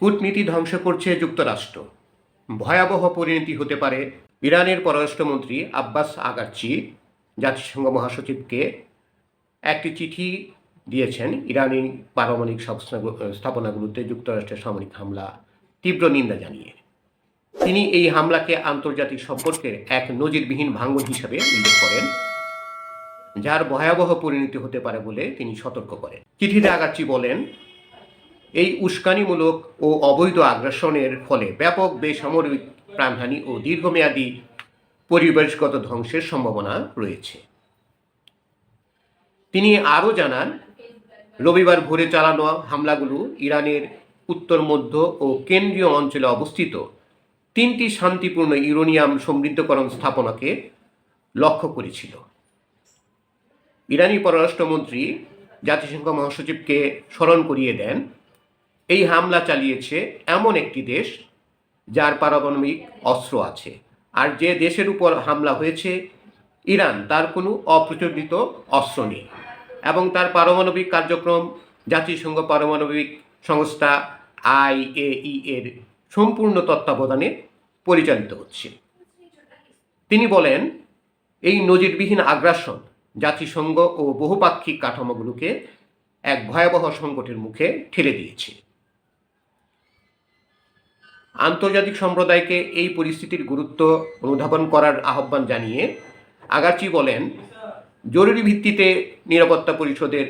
কূটনীতি ধ্বংস করছে যুক্তরাষ্ট্র। ভয়াবহ পরিণতি হতে পারে ইরানের পররাষ্ট্রমন্ত্রী আব্বাস আগাচ্ছি জাতিসংঘ মহাসচিবকে একটি চিঠি দিয়েছেন ইরানি পারমাণবিক স্থাপনাগুলোতে যুক্তরাষ্ট্রের সামরিক হামলা। তীব্র নিন্দা জানিয়ে। তিনি এই হামলাকে আন্তর্জাতিক সম্পর্কের এক নজিরবিহীন ভাঙ্গন হিসাবে উল্লেখ করেন, যার ভয়াবহ পরিণতি হতে পারে বলে তিনি সতর্ক করেন। চিঠিতে আগাচ্ছি বলেন এই উস্কানিমূলক ও অবৈধ আগ্রাসনের ফলে ব্যাপক বেসামরিক প্রাণহানি ও দীর্ঘমেয়াদী পরিবেশগত ধ্বংসের সম্ভাবনা রয়েছে। তিনি আরও জানান, রবিবার ভোরে চালানো হামলাগুলো ইরানের উত্তর, মধ্য ও কেন্দ্রীয় অঞ্চলে অবস্থিত তিনটি শান্তিপূর্ণ ইউরোনিয়াম সমৃদ্ধকরণ স্থাপনাকে লক্ষ্য করেছিল। ইরানি পররাষ্ট্রমন্ত্রী জাতিসংঘ মহাসচিবকে স্মরণ করিয়ে দেন এই হামলা চালিয়েছে এমন একটি দেশ যার পারমাণবিক অস্ত্র আছে। আর যে দেশের উপর হামলা হয়েছে, ইরান, তার কোনো অপ্রচলিত অস্ত্র নেই। এবং তার পারমাণবিক কার্যক্রম, জাতিসংঘ পারমাণবিক সংস্থা আইএই এর সম্পূর্ণ তত্ত্বাবধানে পরিচালিত হচ্ছে। তিনি বলেন, এই নজিরবিহীন আগ্রাসন জাতিসংঘ ও বহুপাক্ষিক কাঠামোগুলোকে এক ভয়াবহ সংকটের মুখে ঠেলে দিয়েছে। আন্তর্জাতিক সম্প্রদায়কে এই পরিস্থিতির গুরুত্ব অনুধাবন করার আহ্বান জানিয়ে আগাচি বলেন, জরুরি ভিত্তিতে নিরাপত্তা পরিষদের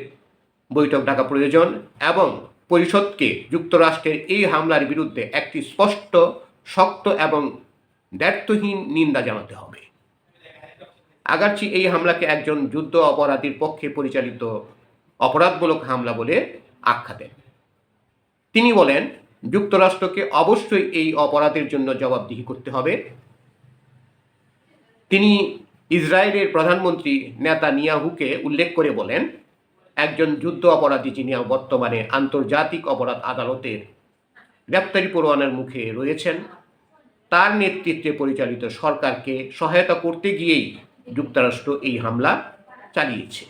বৈঠক ডাকা প্রয়োজন এবং পরিষদকে যুক্তরাষ্ট্রের এই হামলার বিরুদ্ধে একটি স্পষ্ট, শক্ত এবং দ্ব্যর্থহীন নিন্দা জানাতে হবে। আগাচ্ছি এই হামলাকে একজন যুদ্ধ অপরাধীর পক্ষে পরিচালিত অপরাধমূলক হামলা বলে আখ্যা দেন। তিনি বলেন যুক্তরাষ্ট্রকে অবশ্যই এই অপরাধের জন্য জবাবদিহি করতে হবে। তিনি ইসরায়েলের প্রধানমন্ত্রী নেতা নিয়াহুকে উল্লেখ করে বলেন, একজন যুদ্ধ অপরাধী যিনি বর্তমানে আন্তর্জাতিক অপরাধ আদালতের গ্রেপ্তারি পরোয়ানার মুখে রয়েছেন, তার নেতৃত্বে পরিচালিত সরকারকে সহায়তা করতে গিয়েই যুক্তরাষ্ট্র এই হামলা চালিয়েছে।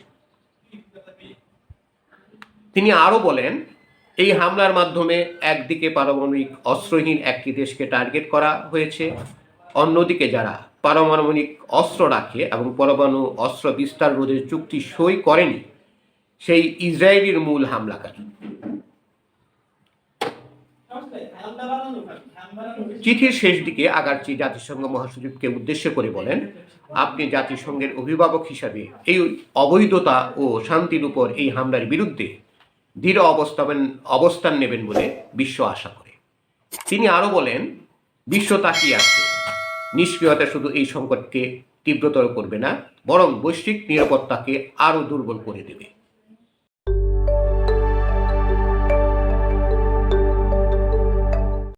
তিনি আরও বলেন এই হামলার মাধ্যমে একদিকে পারমাণবিক অস্ত্রহীন একটি দেশকে টার্গেট করা হয়েছে, অন্যদিকে যারা পারমাণবিক অস্ত্র রাখে এবং পরমাণু অস্ত্র বিস্তার রোধের চুক্তি সই করেনি, সেই ইসরায়েলের মূল হামলাকারী। চিঠির শেষ দিকে আগারচি জাতিসংঘ মহাসচিবকে উদ্দেশ্য করে বলেন, আপনি জাতিসংঘের অভিভাবক হিসাবে এই অবৈধতা ও শান্তির উপর এই হামলার বিরুদ্ধে দৃঢ় অবস্থান অবস্থান নেবেন বলে বিশ্ব আশা করে। তিনি আরও বলেন, বিশ্ব তাকিয়ে আছে। নিষ্ক্রিয়তা শুধু এই সংকটকে তীব্রতর করবে না, বরং বৈশ্বিক নিরাপত্তাকে আরও দুর্বল করে দেবে।